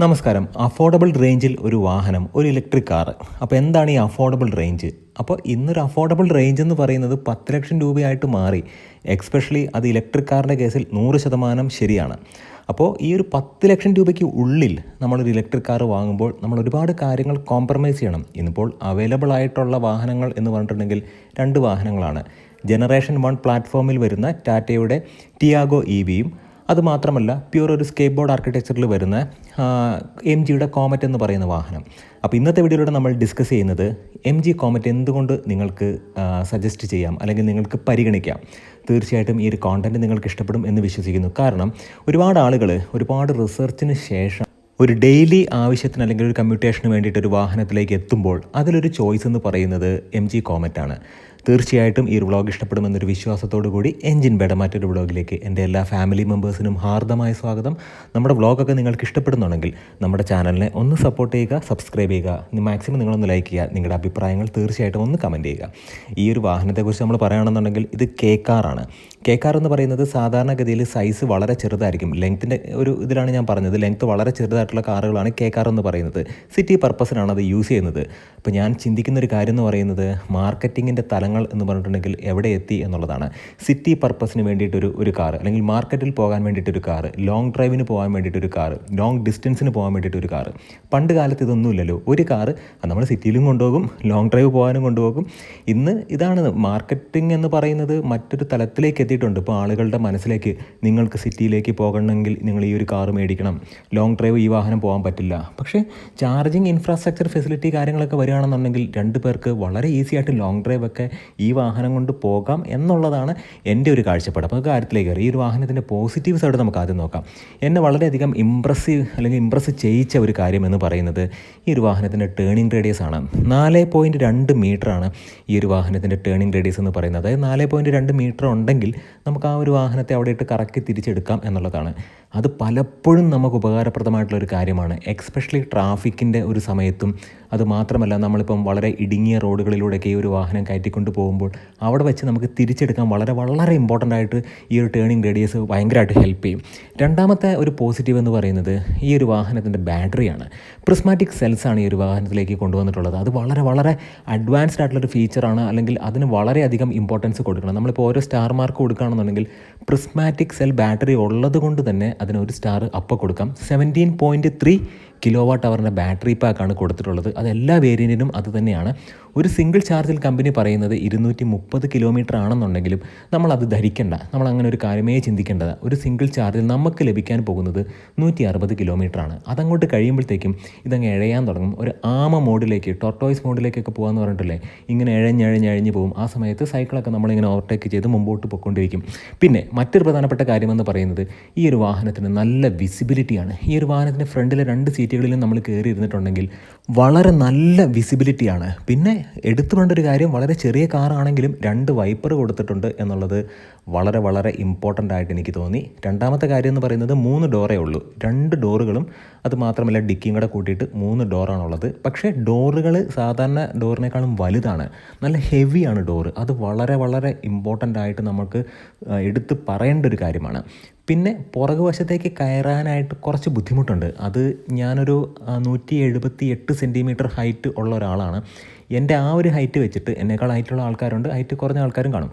നമസ്കാരം. അഫോർഡബിൾ റേഞ്ചിൽ ഒരു വാഹനം ഒരു ഇലക്ട്രിക് കാർ അപ്പോൾ എന്താണ് ഈ അഫോർഡബിൾ റേഞ്ച് അപ്പോൾ ഇന്നൊരു അഫോർഡബിൾ റേഞ്ച് എന്ന് പറയുന്നത് പത്ത് ലക്ഷം രൂപയായിട്ട് മാറി. എക്സ്പെഷ്യലി അത് ഇലക്ട്രിക് കാറിന്റെ കേസിൽ നൂറ് ശതമാനം ശരിയാണ്. അപ്പോൾ ഈ ഒരു പത്ത് ലക്ഷം രൂപയ്ക്ക് ഉള്ളിൽ നമ്മളൊരു ഇലക്ട്രിക് കാർ വാങ്ങുമ്പോൾ നമ്മൾ ഒരുപാട് കാര്യങ്ങൾ കോംപ്രമൈസ് ചെയ്യണം. ഇന്നിപ്പോൾ അവൈലബിൾ ആയിട്ടുള്ള വാഹനങ്ങൾ എന്ന് പറഞ്ഞിട്ടുണ്ടെങ്കിൽ രണ്ട് വാഹനങ്ങളാണ്. ജനറേഷൻ വൺ പ്ലാറ്റ്ഫോമിൽ വരുന്ന ടാറ്റയുടെ ടിയാഗോ ഇ വിയും അതുമാത്രമല്ല പ്യൂർ ഒരു സ്കേപ്പ് ബോർഡ് ആർക്കിടെക്ചറിൽ വരുന്ന എം ജിയുടെ കോമറ്റ് എന്ന് പറയുന്ന വാഹനം. അപ്പോൾ ഇന്നത്തെ വീഡിയോയിലൂടെ നമ്മൾ ഡിസ്കസ് ചെയ്യുന്നത് എം ജി കോമറ്റ് എന്തുകൊണ്ട് നിങ്ങൾക്ക് സജസ്റ്റ് ചെയ്യാം അല്ലെങ്കിൽ നിങ്ങൾക്ക് പരിഗണിക്കാം. തീർച്ചയായിട്ടും ഈ ഒരു കോണ്ടന്റ് നിങ്ങൾക്ക് ഇഷ്ടപ്പെടും എന്ന് വിശ്വസിക്കുന്നു. കാരണം ഒരുപാട് ആളുകൾ ഒരുപാട് റിസർച്ചിന് ശേഷം ഒരു ഡെയിലി ആവശ്യത്തിന് അല്ലെങ്കിൽ ഒരു കമ്മ്യൂട്ടേഷന് വേണ്ടിയിട്ട് ഒരു വാഹനത്തിലേക്ക് എത്തുമ്പോൾ അതിലൊരു ചോയ്സ് എന്ന് പറയുന്നത് എം ജി കോമറ്റാണ് തീർച്ചയായിട്ടും ഈ ഒരു വ്ളോഗ് ഇഷ്ടപ്പെടുമെന്നൊരു വിശ്വാസത്തോടു കൂടി എഞ്ചിൻ ബേഡ മറ്റൊരു വ്ളോഗിലേക്ക് എന്റെ എല്ലാ ഫാമിലി മെമ്പേഴ്സിനും ഹാർദമായ സ്വാഗതം. നമ്മുടെ വ്ളോഗൊക്കെ നിങ്ങൾക്ക് ഇഷ്ടപ്പെടുന്നുണ്ടെങ്കിൽ നമ്മുടെ ചാനലിനെ ഒന്ന് സപ്പോർട്ട് ചെയ്യുക സബ്സ്ക്രൈബ് ചെയ്യുക. മാക്സിമം നിങ്ങളൊന്ന് ലൈക്ക് ചെയ്യുക നിങ്ങളുടെ അഭിപ്രായങ്ങൾ തീർച്ചയായിട്ടും ഒന്ന് കമന്റ് ചെയ്യുക. ഈ ഒരു വാഹനത്തെക്കുറിച്ച് നമ്മൾ പറയുകയാണെന്നുണ്ടെങ്കിൽ ഇത് കെ കാറാണ് കെ കാർ എന്ന് പറയുന്നത് സാധാരണഗതിയിൽ സൈസ് വളരെ ചെറുതായിരിക്കും. ലെങ്ത്തിന്റെ ഒരു ഇതിലാണ് ഞാൻ പറഞ്ഞത്. ലെങ്ത്ത് വളരെ ചെറുതായിട്ടുള്ള കാറുകളാണ് കെ കാർ എന്ന് പറയുന്നത്. സിറ്റി പർപ്പസിനാണ് അത് യൂസ് ചെയ്യുന്നത്. അപ്പോൾ ഞാൻ ചിന്തിക്കുന്ന ഒരു കാര്യം എന്ന് പറയുന്നത് മാർക്കറ്റിങ്ങിന്റെ തലങ്ങൾ എന്ന് പറഞ്ഞിട്ടുണ്ടെങ്കിൽ എവിടെ എത്തി എന്നുള്ളതാണ്. സിറ്റി പർപ്പസിന് വേണ്ടിയിട്ടൊരു ഒരു കാർ അല്ലെങ്കിൽ മാർക്കറ്റിൽ പോകാൻ വേണ്ടിയിട്ടൊരു കാർ ലോങ് ഡ്രൈവിന് പോകാൻ വേണ്ടിയിട്ടൊരു കാർ ലോങ് ഡിസ്റ്റൻസിന് പോകാൻ വേണ്ടിയിട്ടൊരു കാർ പണ്ട് കാലത്ത് ഇതൊന്നുമില്ലല്ലോ ഒരു കാർ നമ്മൾ സിറ്റിയിലും കൊണ്ടുപോകും ലോങ് ഡ്രൈവ് പോകാനും കൊണ്ടുപോകും. ഇന്ന് ഇതാണ് മാർക്കറ്റിംഗ് എന്ന് പറയുന്നത് മറ്റൊരു തലത്തിലേക്ക് എത്തിയിട്ടുണ്ട്. ഇപ്പോൾ ആളുകളുടെ മനസ്സിലേക്ക് നിങ്ങൾക്ക് സിറ്റിയിലേക്ക് പോകണമെങ്കിൽ നിങ്ങൾ ഈ ഒരു കാർ മേടിക്കണം. ലോങ് ഡ്രൈവ് ഈ വാഹനം പോകാൻ പറ്റില്ല. പക്ഷേ ചാർജിങ് ഇൻഫ്രാസ്ട്രക്ചർ ഫെസിലിറ്റി കാര്യങ്ങളൊക്കെ വരികയാണെന്നുണ്ടെങ്കിൽ രണ്ട് പേർക്ക് വളരെ ഈസിയായിട്ട് ലോങ് ഡ്രൈവ് ഒക്കെ ഈ വാഹനം കൊണ്ട് പോകാം എന്നുള്ളതാണ് എന്റെ ഒരു കാഴ്ചപ്പാട്. അപ്പോൾ കാര്യത്തിലേക്ക് കയറി ഈ ഒരു വാഹനത്തിന്റെ പോസിറ്റീവ് സൈഡ് നമുക്ക് ആദ്യം നോക്കാം. എന്നെ വളരെയധികം ഇമ്പ്രസീവ് അല്ലെങ്കിൽ ഇമ്പ്രസ് ചെയ്യിച്ച ഒരു കാര്യം എന്ന് പറയുന്നത് ഈ ഒരു വാഹനത്തിന്റെ ടേണിംഗ് റേഡിയസ് ആണ്. നാല് പോയിന്റ് രണ്ട് മീറ്ററാണ് ഈ ഒരു വാഹനത്തിന്റെ ടേണിംഗ് റേഡിയസ് എന്ന് പറയുന്നത്. അതായത് നാല് പോയിന്റ് രണ്ട് മീറ്റർ ഉണ്ടെങ്കിൽ നമുക്ക് ആ ഒരു വാഹനത്തെ അവിടെ ഇട്ട് കറക്കി തിരിച്ചെടുക്കാം എന്നുള്ളതാണ്. അത് പലപ്പോഴും നമുക്ക് ഉപകാരപ്രദമായിട്ടുള്ള ഒരു കാര്യമാണ്. എക്സ്പെഷ്യലി ട്രാഫിക്കിന്റെ ഒരു സമയത്തും. അത് മാത്രമല്ല നമ്മളിപ്പം വളരെ ഇടുങ്ങിയ റോഡുകളിലൂടെയൊക്കെ ഈ ഒരു വാഹനം കയറ്റിക്കൊണ്ട് പോകുമ്പോൾ അവിടെ വെച്ച് നമുക്ക് തിരിച്ചെടുക്കാൻ വളരെ വളരെ ഇമ്പോർട്ടന്റ് ആയിട്ട് ഈ ഒരു ടേണിംഗ് റേഡിയസ് ഭയങ്കരമായിട്ട് ഹെൽപ്പ് ചെയ്യും. രണ്ടാമത്തെ ഒരു പോസിറ്റീവ് എന്ന് പറയുന്നത് ഈ ഒരു വാഹനത്തിന്റെ ബാറ്ററിയാണ് പ്രിസ്മാറ്റിക് സെൽസാണ് ഈ ഒരു വാഹനത്തിലേക്ക് കൊണ്ടുവന്നിട്ടുള്ളത്. അത് വളരെ വളരെ അഡ്വാൻസ്ഡ് ആയിട്ടുള്ളൊരു ഫീച്ചറാണ് അല്ലെങ്കിൽ അതിന് വളരെയധികം ഇമ്പോർട്ടൻസ് കൊടുക്കണം. നമ്മളിപ്പോൾ ഓരോ സ്റ്റാർ മാർക്ക് കൊടുക്കുകയാണെന്നുണ്ടെങ്കിൽ പ്രിസ്മാറ്റിക് സെൽ ബാറ്ററി ഉള്ളത് കൊണ്ട് തന്നെ അതിന് ഒരു സ്റ്റാർ അപ്പ് കൊടുക്കാം. Seventeen point three kilo watt അവറിന്റെ ബാറ്ററി പാക്കാണ് കൊടുത്തിട്ടുള്ളത്. അത് എല്ലാ വേരിയന്റിനും അത് തന്നെയാണ്. ഒരു സിംഗിൾ ചാർജിൽ കമ്പനി പറയുന്നത് ഇരുന്നൂറ്റി മുപ്പത് കിലോമീറ്റർ ആണെന്നുണ്ടെങ്കിലും നമ്മളത് ധരിക്കേണ്ട. നമ്മൾ അങ്ങനെ ഒരു കാര്യമേ ചിന്തിക്കേണ്ടത്. ഒരു സിംഗിൾ ചാർജിൽ നമുക്ക് ലഭിക്കാൻ പോകുന്നത് നൂറ്റി അറുപത് കിലോമീറ്ററാണ്. അതങ്ങോട്ട് കഴിയുമ്പോഴത്തേക്കും ഇതങ്ങ് ഇഴയാൻ തുടങ്ങും. ഒരു ആമ മോഡിലേക്ക് ടോർട്ടോയ്സ് മോഡിലേക്കൊക്കെ പോകാമെന്ന് പറഞ്ഞിട്ടില്ലേ? ഇങ്ങനെ ഇഴഞ്ഞഴഞ്ഞഴിഞ്ഞ് പോകും ആ സമയത്ത് സൈക്കിളൊക്കെ നമ്മളിങ്ങനെ ഓവർടേക്ക് ചെയ്ത് മുമ്പോട്ട് പൊയ്ക്കൊണ്ടിരിക്കും. പിന്നെ മറ്റൊരു പ്രധാനപ്പെട്ട കാര്യമെന്ന് പറയുന്നത് ഈ ഒരു വാഹനത്തിന് നല്ല വിസിബിലിറ്റിയാണ് ഈ ഒരു വാഹനത്തിന്റെ ഫ്രണ്ടിലെ രണ്ട് സീറ്റുകളിലും നമ്മൾ കയറി ഇരുന്നിട്ടുണ്ടെങ്കിൽ വളരെ നല്ല വിസിബിലിറ്റിയാണ് പിന്നെ എടുത്തു വേണ്ട ഒരു കാര്യം വളരെ ചെറിയ കാറാണെങ്കിലും രണ്ട് വൈപ്പർ കൊടുത്തിട്ടുണ്ട് എന്നുള്ളത് വളരെ വളരെ ഇമ്പോർട്ടന്റ് ആയിട്ട് എനിക്ക് തോന്നി. രണ്ടാമത്തെ കാര്യം എന്ന് പറയുന്നത് മൂന്ന് ഡോറേ ഉള്ളൂ. രണ്ട് ഡോറുകളും അത് മാത്രമല്ല ഡിക്കിയും കൂടെ കൂട്ടിയിട്ട് മൂന്ന് ഡോറാണുള്ളത് പക്ഷേ ഡോറുകൾ സാധാരണ ഡോറിനേക്കാളും വലുതാണ്. നല്ല ഹെവിയാണ് ഡോറ് അത് വളരെ വളരെ ഇമ്പോർട്ടന്റ് ആയിട്ട് നമുക്ക് എടുത്ത് പറയേണ്ട ഒരു കാര്യമാണ്. പിന്നെ പുറകു വശത്തേക്ക് കയറാനായിട്ട് കുറച്ച് ബുദ്ധിമുട്ടുണ്ട്. അത് ഞാനൊരു നൂറ്റി എഴുപത്തി എട്ട് സെന്റിമീറ്റർ ഹൈറ്റ് ഉള്ള ഒരാളാണ്. എന്റെ ആ ഒരു ഹൈറ്റ് വെച്ചിട്ട് എന്നേക്കാൾ ഹൈറ്റുള്ള ആൾക്കാരുണ്ട്. ഹൈറ്റ് കുറഞ്ഞ ആൾക്കാരും കാണും.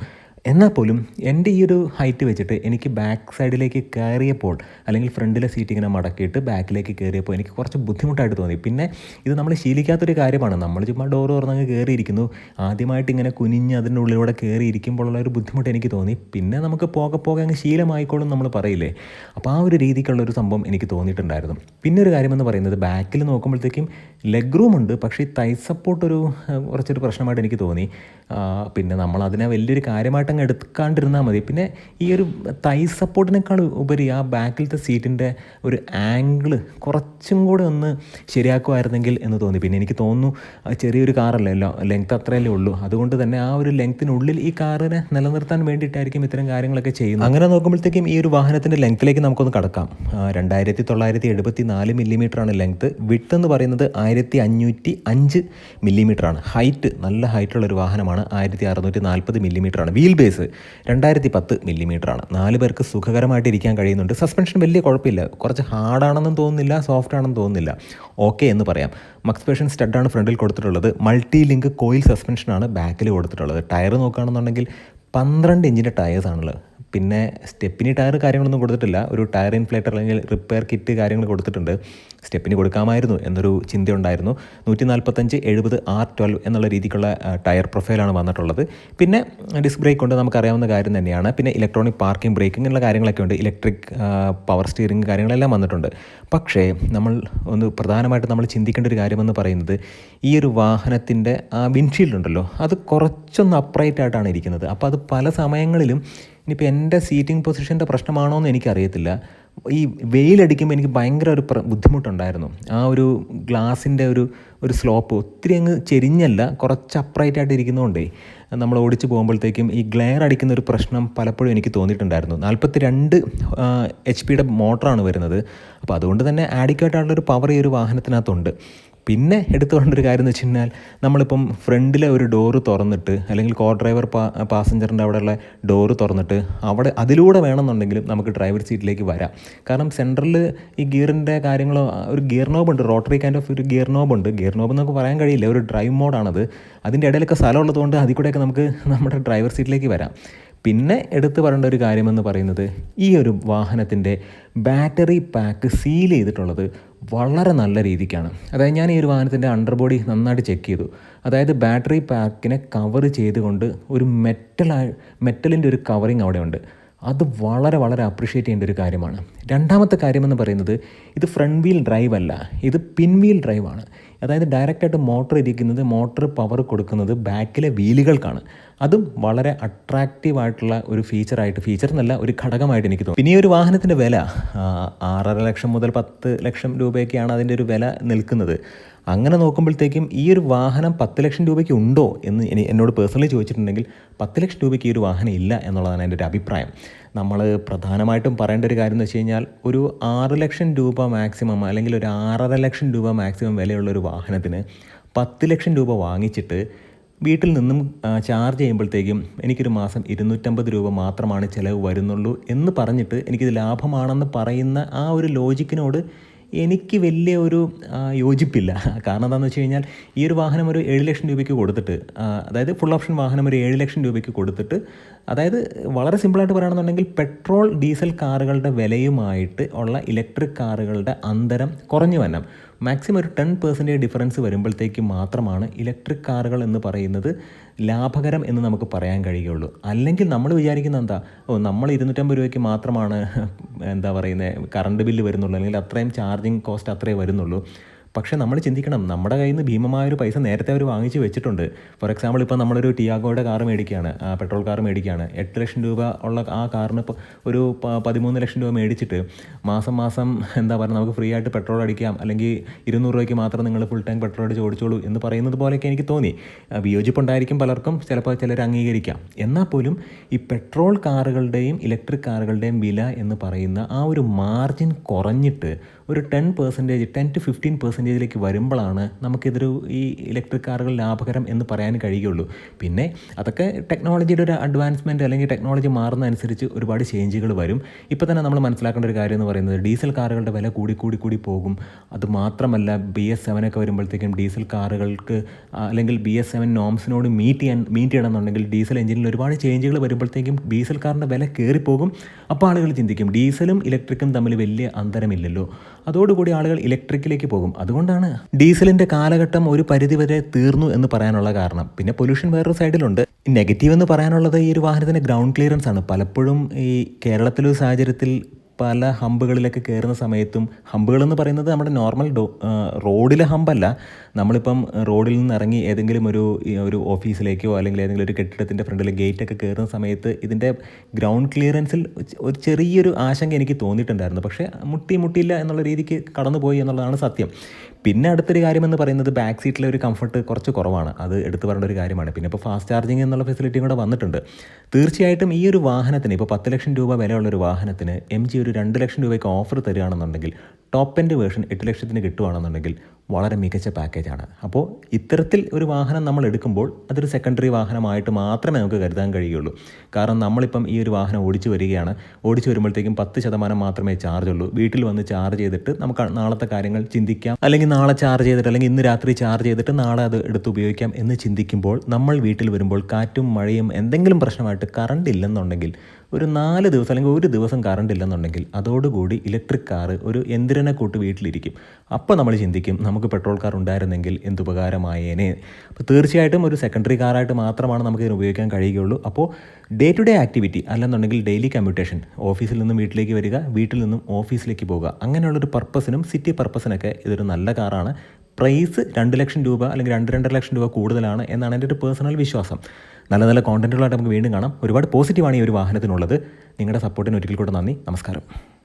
എന്നാൽ പോലും എന്റെ ഈ ഒരു ഹൈറ്റ് വെച്ചിട്ട് എനിക്ക് ബാക്ക് സൈഡിലേക്ക് കയറിയപ്പോൾ അല്ലെങ്കിൽ ഫ്രണ്ടിലെ സീറ്റ് ഇങ്ങനെ മടക്കിയിട്ട് ബാക്കിലേക്ക് കയറിയപ്പോൾ എനിക്ക് കുറച്ച് ബുദ്ധിമുട്ടായിട്ട് തോന്നി. പിന്നെ ഇത് നമ്മൾ ശീലിക്കാത്തൊരു കാര്യമാണ്. നമ്മൾ ചുമ്മാ ഡോർ തുറന്നങ്ങ് കയറിയിരിക്കുന്നു. ആദ്യമായിട്ട് ഇങ്ങനെ കുനിഞ്ഞ് അതിന്റെ ഉള്ളിലൂടെ കയറിയിരിക്കുമ്പോഴുള്ള ഒരു ബുദ്ധിമുട്ട് എനിക്ക് തോന്നി. പിന്നെ നമുക്ക് പോകെ പോകെ അങ്ങ് ശീലമായിക്കോളും നമ്മൾ പറയില്ലേ. അപ്പോൾ ആ ഒരു രീതിക്കുള്ള ഒരു സംഭവം എനിക്ക് തോന്നിയിട്ടുണ്ടായിരുന്നു. പിന്നെ ഒരു കാര്യമെന്ന് പറയുന്നത് ബാക്കിൽ നോക്കുമ്പോഴത്തേക്കും ലെഗ് റൂം ഉണ്ട്. പക്ഷേ തൈ സപ്പോർട്ട് ഒരു കുറച്ചൊരു പ്രശ്നമായിട്ട് എനിക്ക് തോന്നി. പിന്നെ നമ്മൾ അതിനെ വലിയൊരു കാര്യമായിട്ട് അങ്ങ് എടുക്കാണ്ടിരുന്നാൽ മതി. പിന്നെ ഈ ഒരു തൈ സപ്പോർട്ടിനേക്കാൾ ഉപരി ആ ബാക്കിലത്തെ സീറ്റിന്റെ ഒരു ആംഗിൾ കുറച്ചും കൂടെ ഒന്ന് ശരിയാക്കുമായിരുന്നെങ്കിൽ എന്ന് തോന്നി. പിന്നെ എനിക്ക് തോന്നുന്നു ചെറിയൊരു കാറല്ലേ ലെങ്ത് അത്രയല്ലേ ഉള്ളൂ. അതുകൊണ്ട് തന്നെ ആ ഒരു ലെങ്ത്തിനുള്ളിൽ ഈ കാറിനെ നിലനിർത്താൻ വേണ്ടിയിട്ടായിരിക്കും ഇത്തരം കാര്യങ്ങളൊക്കെ ചെയ്യുന്നത്. അങ്ങനെ നോക്കുമ്പോഴത്തേക്കും ഈ ഒരു വാഹനത്തിന്റെ ലെങ്ത്തിലേക്ക് നമുക്കൊന്ന് കടക്കാം. രണ്ടായിരത്തി തൊള്ളായിരത്തി എഴുപത്തി നാല് മില്ലിമീറ്ററാണ് ലെങ്ത്ത്. വിട്ട് എന്ന് പറയുന്നത് ആയിരത്തി അഞ്ഞൂറ്റി അഞ്ച് മില്ലിമീറ്ററാണ്. ഹൈറ്റ് നല്ല ഹൈറ്റുള്ള ഒരു വാഹനമാണ്. ആയിരത്തി അറുന്നൂറ്റി നാൽപ്പത് മില്ലിമീറ്ററാണ്. വീൽ ബേസ് ബേസ് രണ്ടായിരത്തി പത്ത് മില്ലിമീറ്ററാണ്. നാല് പേർക്ക് സുഖകരമായിട്ട് ഇരിക്കാൻ കഴിയുന്നുണ്ട്. സസ്പെൻഷൻ വലിയ കുഴപ്പമില്ല. കുറച്ച് ഹാർഡാണെന്നും തോന്നുന്നില്ല സോഫ്റ്റ് ആണെന്ന് തോന്നുന്നില്ല. ഓക്കെ എന്ന് പറയാം. മക്സ്പേഷൻ സ്റ്റഡാണ് ഫ്രണ്ടിൽ കൊടുത്തിട്ടുള്ളത്. മൾട്ടി ലിങ്ക് കോയിൽ സസ്പെൻഷനാണ് ബാക്കിൽ കൊടുത്തിട്ടുള്ളത്. ടയർ നോക്കുകയാണെന്നുണ്ടെങ്കിൽ പന്ത്രണ്ട് ഇഞ്ചിന്റെ ടയേഴ്സാണുള്ളത് പിന്നെ സ്റ്റെപ്പിന് ടയർ കാര്യങ്ങളൊന്നും കൊടുത്തിട്ടില്ല. ഒരു ടയർ ഇൻഫ്ലേറ്റർ അല്ലെങ്കിൽ റിപ്പയർ കിറ്റ് കാര്യങ്ങൾ കൊടുത്തിട്ടുണ്ട്. സ്റ്റെപ്പിന് കൊടുക്കാമായിരുന്നു എന്നൊരു ചിന്തയുണ്ടായിരുന്നു. നൂറ്റി നാൽപ്പത്തഞ്ച് എഴുപത് ആർ ട്വൽവ് എന്നുള്ള രീതിക്കുള്ള ടയർ പ്രൊഫൈലാണ് വന്നിട്ടുള്ളത്. പിന്നെ ഡിസ്ക് ബ്രേക്ക് കൊണ്ട് നമുക്കറിയാവുന്ന കാര്യം തന്നെയാണ്. പിന്നെ ഇലക്ട്രോണിക് പാർക്കിംഗ് ബ്രേക്കിംഗ് എന്നുള്ള കാര്യങ്ങളൊക്കെ ഉണ്ട്. ഇലക്ട്രിക് പവർ സ്റ്റിയറിംഗ് കാര്യങ്ങളെല്ലാം വന്നിട്ടുണ്ട്. പക്ഷേ നമ്മൾ ഒന്ന് പ്രധാനമായിട്ട് നമ്മൾ ചിന്തിക്കേണ്ട ഒരു കാര്യമെന്ന് പറയുന്നത് ഈ ഒരു വാഹനത്തിന്റെ ആ വിൻഷീൽഡ് ഉണ്ടല്ലോ. അത് കുറച്ചൊന്ന് അപ്രൈറ്റ് ആയിട്ടാണ് ഇരിക്കുന്നത്. അപ്പോൾ അത് പല സമയങ്ങളിലും ഇനിയിപ്പോൾ എന്റെ സീറ്റിംഗ് പൊസിഷന്റെ പ്രശ്നമാണോ എന്ന് എനിക്കറിയത്തില്ല. ഈ വെയിലടിക്കുമ്പോൾ എനിക്ക് ഭയങ്കര ഒരു ബുദ്ധിമുട്ടുണ്ടായിരുന്നു. ആ ഒരു ഗ്ലാസിന്റെ ഒരു ഒരു സ്ലോപ്പ് ഒത്തിരി അങ്ങ് ചെരിഞ്ഞല്ല കുറച്ച് അപ്രൈറ്റ് ആയിട്ട് ഇരിക്കുന്നതുകൊണ്ടേ നമ്മൾ ഓടിച്ച് പോകുമ്പോഴത്തേക്കും ഈ ഗ്ലെയർ അടിക്കുന്ന ഒരു പ്രശ്നം പലപ്പോഴും എനിക്ക് തോന്നിയിട്ടുണ്ടായിരുന്നു. നാൽപ്പത്തി രണ്ട് എച്ച് പിയുടെ മോട്ടറാണ് വരുന്നത്. അപ്പോൾ അതുകൊണ്ട് തന്നെ ആഡിക്വേറ്റ് ആയിട്ടുള്ളൊരു പവർ ഈ ഒരു വാഹനത്തിനകത്തുണ്ട്. പിന്നെ എടുത്തു കൊണ്ടൊരു കാര്യം എന്ന് വെച്ച് കഴിഞ്ഞാൽ നമ്മളിപ്പം ഫ്രണ്ടിലെ ഒരു ഡോറ് തുറന്നിട്ട് അല്ലെങ്കിൽ കോ ഡ്രൈവർ പാ പാസഞ്ചറിന്റെ അവിടെയുള്ള ഡോറ് തുറന്നിട്ട് അവിടെ അതിലൂടെ വേണമെന്നുണ്ടെങ്കിലും നമുക്ക് ഡ്രൈവർ സീറ്റിലേക്ക് വരാം. കാരണം സെൻട്രലിൽ ഈ ഗിയറിന്റെ കാര്യങ്ങളോ ഒരു ഗിയർ നോബ് ഉണ്ട് റോട്ടറി കൈൻഡ് ഓഫ് ഒരു ഗിയർ നോബ് ഉണ്ട്. ഗിയർ നോബ് എന്നൊക്കെ പറയാൻ കഴിയില്ല ഒരു ഡ്രൈവ് മോഡാണത് അതിന്റെ ഇടയിലൊക്കെ സ്ഥലം ഉള്ളതുകൊണ്ട് അതിൽ കൂടെയൊക്കെ നമുക്ക് നമ്മുടെ ഡ്രൈവർ സീറ്റിലേക്ക് വരാം. പിന്നെ എടുത്തു പറയേണ്ട ഒരു കാര്യമെന്ന് പറയുന്നത് ഈ ഒരു വാഹനത്തിന്റെ ബാറ്ററി പാക്ക് സീൽ ചെയ്തിട്ടുള്ളത് വളരെ നല്ല രീതിക്കാണ്. അതായത് ഞാൻ ഈ ഒരു വാഹനത്തിന്റെ അണ്ടർബോഡി നന്നായിട്ട് ചെക്ക് ചെയ്തു. അതായത് ബാറ്ററി പാക്കിനെ കവർ ചെയ്തുകൊണ്ട് ഒരു മെറ്റൽ മെറ്റലിന്റെ ഒരു കവറിങ് അവിടെ ഉണ്ട്. അത് വളരെ വളരെ അപ്രിഷ്യേറ്റ് ചെയ്യേണ്ട ഒരു കാര്യമാണ്. രണ്ടാമത്തെ കാര്യമെന്ന് പറയുന്നത് ഇത് ഫ്രണ്ട് വീൽ ഡ്രൈവ് അല്ല. ഇത് പിൻ വീൽ ഡ്രൈവാണ് അതായത് ഡയറക്റ്റായിട്ട് മോട്ടർ ഇരിക്കുന്നത് മോട്ടർ പവർ കൊടുക്കുന്നത് ബാക്കിലെ വീലുകൾക്കാണ് അതും വളരെ അട്രാക്റ്റീവ് ആയിട്ടുള്ള ഒരു ഫീച്ചറായിട്ട് ഫീച്ചർ എന്നല്ല ഒരു ഘടകമായിട്ട് എനിക്ക് തോന്നുന്നു. പിന്നെ ഈ ഒരു വാഹനത്തിന്റെ വില ആറര ലക്ഷം മുതൽ പത്ത് ലക്ഷം രൂപയൊക്കെയാണ് അതിന്റെ ഒരു വില നിൽക്കുന്നത്. അങ്ങനെ നോക്കുമ്പോഴത്തേക്കും ഈ ഒരു വാഹനം പത്ത് ലക്ഷം രൂപയ്ക്ക് ഉണ്ടോ എന്ന് എന്നോട് പേഴ്സണലി ചോദിച്ചിട്ടുണ്ടെങ്കിൽ പത്ത് ലക്ഷം രൂപയ്ക്ക് ഈ ഒരു വാഹനം ഇല്ല എന്നുള്ളതാണ് എന്റെ ഒരു അഭിപ്രായം. നമ്മൾ പ്രധാനമായിട്ടും പറയേണ്ട ഒരു കാര്യം എന്ന് വെച്ച് കഴിഞ്ഞാൽ ഒരു ആറ് ലക്ഷം രൂപ മാക്സിമം അല്ലെങ്കിൽ ഒരു ആറര ലക്ഷം രൂപ മാക്സിമം വിലയുള്ള ഒരു വാഹനത്തിന് പത്ത് ലക്ഷം രൂപ വാങ്ങിച്ചിട്ട് വീട്ടിൽ നിന്നും ചാർജ് ചെയ്യുമ്പോഴത്തേക്കും എനിക്കൊരു മാസം ഇരുന്നൂറ്റമ്പത് രൂപ മാത്രമാണ് ചിലവ് വരുന്നുള്ളൂ എന്ന് പറഞ്ഞിട്ട് എനിക്കിത് ലാഭമാണെന്ന് പറയുന്ന ആ ഒരു ലോജിക്കിനോട് എനിക്ക് വലിയ ഒരു യോജിപ്പില്ല. കാരണം എന്താണെന്ന് വെച്ച് കഴിഞ്ഞാൽ ഈ ഒരു വാഹനം ഒരു ഏഴ് ലക്ഷം രൂപയ്ക്ക് കൊടുത്തിട്ട് അതായത് ഫുൾ ഓപ്ഷൻ വാഹനം ഒരു ഏഴ് ലക്ഷം രൂപയ്ക്ക് കൊടുത്തിട്ട് അതായത് വളരെ സിമ്പിളായിട്ട് പറയുകയാണെന്നുണ്ടെങ്കിൽ പെട്രോൾ ഡീസൽ കാറുകളുടെ വിലയുമായിട്ട് ഉള്ള ഇലക്ട്രിക് കാറുകളുടെ അന്തരം കുറഞ്ഞു വരണം. മാക്സിമം ഒരു ടെൻ പെർസെന്റേജ് ഡിഫറൻസ് വരുമ്പോഴത്തേക്ക് മാത്രമാണ് ഇലക്ട്രിക് കാറുകൾ എന്ന് പറയുന്നത് ലാഭകരം എന്ന് നമുക്ക് പറയാൻ കഴിയുള്ളൂ. അല്ലെങ്കിൽ നമ്മൾ വിചാരിക്കുന്ന എന്താ? ഓ നമ്മൾ ഇരുന്നൂറ്റമ്പത് രൂപയ്ക്ക് മാത്രമാണ് എന്താ പറയുന്നത് കറണ്ട് ബില്ല് വരുന്നുള്ളൂ. അല്ലെങ്കിൽ അത്രയും ചാർജിങ് കോസ്റ്റ് അത്രേ വരുന്നുള്ളൂ. പക്ഷേ നമ്മൾ ചിന്തിക്കണം നമ്മുടെ കയ്യിൽ നിന്ന് ഭീമമായൊരു പൈസ നേരത്തെ അവർ വാങ്ങിച്ച് വെച്ചിട്ടുണ്ട്. ഫോർ എക്സാമ്പിൾ ഇപ്പോൾ നമ്മളൊരു ടിയാഗോയുടെ കാർ മേടിക്കുകയാണ് പെട്രോൾ കാർ മേടിക്കുകയാണ്. എട്ട് ലക്ഷം രൂപ ഉള്ള ആ കാറിന് ഇപ്പോൾ ഒരു പതിമൂന്ന് ലക്ഷം രൂപ മേടിച്ചിട്ട് മാസം മാസം എന്താ പറയുക നമുക്ക് ഫ്രീ ആയിട്ട് പെട്രോൾ അടിക്കാം അല്ലെങ്കിൽ ഇരുന്നൂറ് രൂപയ്ക്ക് മാത്രം നിങ്ങൾ ഫുൾ ടാങ്ക് പെട്രോൾ അടിച്ച് ഓടിച്ചോളൂ എന്ന് പറയുന്നത് പോലെയൊക്കെ എനിക്ക് തോന്നി. വിയോജിപ്പുണ്ടായിരിക്കും പലർക്കും ചിലപ്പോൾ ചിലർ അംഗീകരിക്കാം. എന്നാൽ പോലും ഈ പെട്രോൾ കാറുകളുടെയും ഇലക്ട്രിക് കാറുകളുടെയും വില എന്ന് പറയുന്ന ആ ഒരു മാർജിൻ കുറഞ്ഞിട്ട് ഒരു ten percentage ten to fifteen പെർസെന്റേജിലേക്ക് വരുമ്പോഴാണ് നമുക്കിതൊരു ഈ ഇലക്ട്രിക് കാറുകൾ ലാഭകരം എന്ന് പറയാൻ കഴിയുകയുള്ളൂ. പിന്നെ അതൊക്കെ ടെക്നോളജിയുടെ ഒരു അഡ്വാൻസ്മെന്റ് അല്ലെങ്കിൽ ടെക്നോളജി മാറുന്ന അനുസരിച്ച് ഒരുപാട് ചേഞ്ചുകൾ വരും. ഇപ്പോൾ തന്നെ നമ്മൾ മനസ്സിലാക്കേണ്ട ഒരു കാര്യം എന്ന് പറയുന്നത് ഡീസൽ കാറുകളുടെ വില കൂടി കൂടി കൂടി പോകും. അത് മാത്രമല്ല ബി എസ് സെവനൊക്കെ വരുമ്പോഴത്തേക്കും ഡീസൽ കാറുകൾക്ക് അല്ലെങ്കിൽ ബി എസ് സെവൻ നോംസിനോട് മീറ്റ് ചെയ്യാൻ മീറ്റ് ചെയ്യണമെന്നുണ്ടെങ്കിൽ ഡീസൽ എഞ്ചിനിൽ ഒരുപാട് ചേഞ്ചുകൾ വരുമ്പോഴത്തേക്കും ഡീസൽ കാറിന്റെ വില കയറിപ്പോകും അപ്പോൾ ആളുകൾ ചിന്തിക്കും ഡീസലും ഇലക്ട്രിക്കും തമ്മിൽ വലിയ അന്തരമില്ലല്ലോ. അതോടുകൂടി ആളുകൾ ഇലക്ട്രിക്കിലേക്ക് പോകും. അതുകൊണ്ടാണ് ഡീസലിന്റെ കാലഘട്ടം ഒരു പരിധിവരെ തീർന്നു എന്ന് പറയാനുള്ള കാരണം. പിന്നെ പൊല്യൂഷൻ വേറൊരു സൈഡിലുണ്ട്. നെഗറ്റീവ് എന്ന് പറയാനുള്ളത് ഈ ഒരു വാഹനത്തിന്റെ ഗ്രൗണ്ട് ക്ലിയറൻസ് ആണ്. പലപ്പോഴും ഈ കേരളത്തിലൊരു സാഹചര്യത്തിൽ പല ഹമ്പുകളിലൊക്കെ കയറുന്ന സമയത്തും ഹമ്പുകൾ എന്ന് പറയുന്നത് നമ്മുടെ നോർമൽ റോഡിലെ ഹമ്പല്ല. നമ്മളിപ്പം റോഡിൽ നിന്ന് ഇറങ്ങി ഏതെങ്കിലും ഒരു ഒരു ഓഫീസിലേക്കോ അല്ലെങ്കിൽ ഏതെങ്കിലും ഒരു കെട്ടിടത്തിന്റെ ഫ്രണ്ടിൽ ഗേറ്റൊക്കെ കയറുന്ന സമയത്ത് ഇതിന്റെ ഗ്രൗണ്ട് ക്ലിയറൻസിൽ ഒരു ചെറിയൊരു ആശങ്ക എനിക്ക് തോന്നിയിട്ടുണ്ടായിരുന്നു. പക്ഷേ മുട്ടി മുട്ടിയില്ല എന്നുള്ള രീതിക്ക് കടന്നുപോയി എന്നുള്ളതാണ് സത്യം. പിന്നെ അടുത്തൊരു കാര്യമെന്ന് പറയുന്നത് ബാക്ക് സീറ്റിലെ ഒരു കംഫർട്ട് കുറച്ച് കുറവാണ്. അത് എടുത്തു പറയേണ്ട ഒരു കാര്യമാണ്. പിന്നെ ഇപ്പോൾ ഫാസ്റ്റ് ചാർജിങ് എന്നുള്ള ഫെസിലിറ്റിയും കൂടെ വന്നിട്ടുണ്ട്. തീർച്ചയായിട്ടും ഈ ഒരു വാഹനത്തിന് ഇപ്പോൾ പത്ത് ലക്ഷം രൂപ വിലയുള്ള ഒരു വാഹനത്തിന് എം ജി ഒരു രണ്ട് ലക്ഷം രൂപയ്ക്ക് ഓഫർ തരികയാണെന്നുണ്ടെങ്കിൽ ടോപ്പ് എൻഡ് വേർഷൻ എട്ട് ലക്ഷത്തിന് കിട്ടുകയാണെന്നുണ്ടെങ്കിൽ വളരെ മികച്ച പാക്കേജാണ് അപ്പോൾ ഇത്തരത്തിൽ ഒരു വാഹനം നമ്മൾ എടുക്കുമ്പോൾ അതൊരു സെക്കൻഡറി വാഹനമായിട്ട് മാത്രമേ നമുക്ക് കരുതാൻ കഴിയുള്ളൂ. കാരണം നമ്മളിപ്പം ഈ ഒരു വാഹനം ഓടിച്ചു വരികയാണ്. ഓടിച്ചു വരുമ്പോഴത്തേക്കും പത്ത് ശതമാനം മാത്രമേ ചാർജ് ഉള്ളൂ. വീട്ടിൽ വന്ന് ചാർജ് ചെയ്തിട്ട് നമുക്ക് നാളത്തെ കാര്യങ്ങൾ ചിന്തിക്കാം. അല്ലെങ്കിൽ നാളെ ചാർജ് ചെയ്തിട്ട് അല്ലെങ്കിൽ ഇന്ന് രാത്രി ചാർജ് ചെയ്തിട്ട് നാളെ അത് എടുത്ത് ഉപയോഗിക്കാം എന്ന് ചിന്തിക്കുമ്പോൾ നമ്മൾ വീട്ടിൽ വരുമ്പോൾ കാറ്റും മഴയും എന്തെങ്കിലും പ്രശ്നമായിട്ട് കറണ്ട് ഇല്ലെന്നുണ്ടെങ്കിൽ ഒരു നാല് ദിവസം അല്ലെങ്കിൽ ഒരു ദിവസം കറണ്ട് ഇല്ലെന്നുണ്ടെങ്കിൽ അതോടുകൂടി ഇലക്ട്രിക് കാറ് ഒരു യന്ത്രനെ കൂട്ട് വീട്ടിലിരിക്കും. അപ്പോൾ നമ്മൾ ചിന്തിക്കും നമുക്ക് പെട്രോൾ കാർ ഉണ്ടായിരുന്നെങ്കിൽ എന്തുപകാരമായേനെ അപ്പോൾ തീർച്ചയായിട്ടും ഒരു സെക്കൻഡറി കാറായിട്ട് മാത്രമാണ് നമുക്ക് ഇതിന് ഉപയോഗിക്കാൻ കഴിയുകയുള്ളൂ. അപ്പോൾ ഡേ ടു ഡേ ആക്ടിവിറ്റി അല്ലെന്നുണ്ടെങ്കിൽ ഡെയിലി കമ്മ്യൂട്ടേഷൻ ഓഫീസിൽ നിന്നും വീട്ടിലേക്ക് വരിക വീട്ടിൽ നിന്നും ഓഫീസിലേക്ക് പോകുക അങ്ങനെയുള്ളൊരു പർപ്പസിനും സിറ്റി പർപ്പസിനൊക്കെ ഇതൊരു നല്ല കാറാണ് പ്രൈസ് രണ്ട് ലക്ഷം രൂപ അല്ലെങ്കിൽ രണ്ട് രണ്ടര ലക്ഷം രൂപ കൂടുതലാണ് എന്നാണ് എന്റെ ഒരു പേഴ്സണൽ വിശ്വാസം. നല്ല നല്ല കോണ്ടന്റുകളായിട്ട് നമുക്ക് വീണ്ടും കാണാം. ഒരുപാട് പോസിറ്റീവാണ് ഈ ഒരു വാഹനത്തിനുള്ളത്. നിങ്ങളുടെ സപ്പോർട്ടിന് ഒരിക്കൽ കൂടെ നന്ദി. നമസ്കാരം.